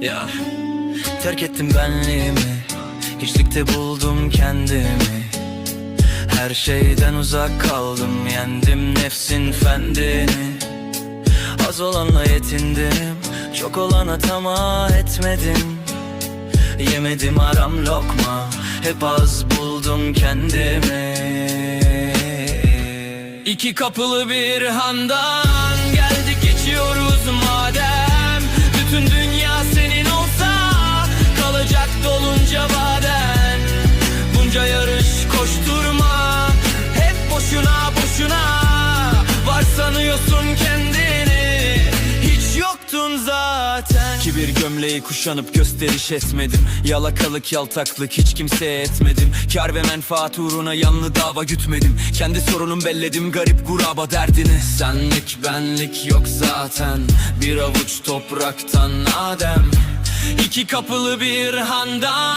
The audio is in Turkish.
Ya Terk ettim benliğimi. Hiçlikte buldum kendimi. Her şeyden uzak kaldım Yendim nefsin fendini. Az olanla yetindim Çok olana tamah etmedim. Yemedim aram lokma Hep az buldum kendimi. İki kapılı bir handan boşuna. Var sanıyorsun kendini. Hiç yoktun zaten. Kibir gömleği kuşanıp gösteriş etmedim. Yalakalık yaltaklık hiç kimseye etmedim. Kar ve menfaat uğruna yanlı dava gütmedim. Kendi sorunum belledim garip guraba derdini. Senlik benlik yok zaten. Bir avuç topraktan Adem. İki kapılı bir handan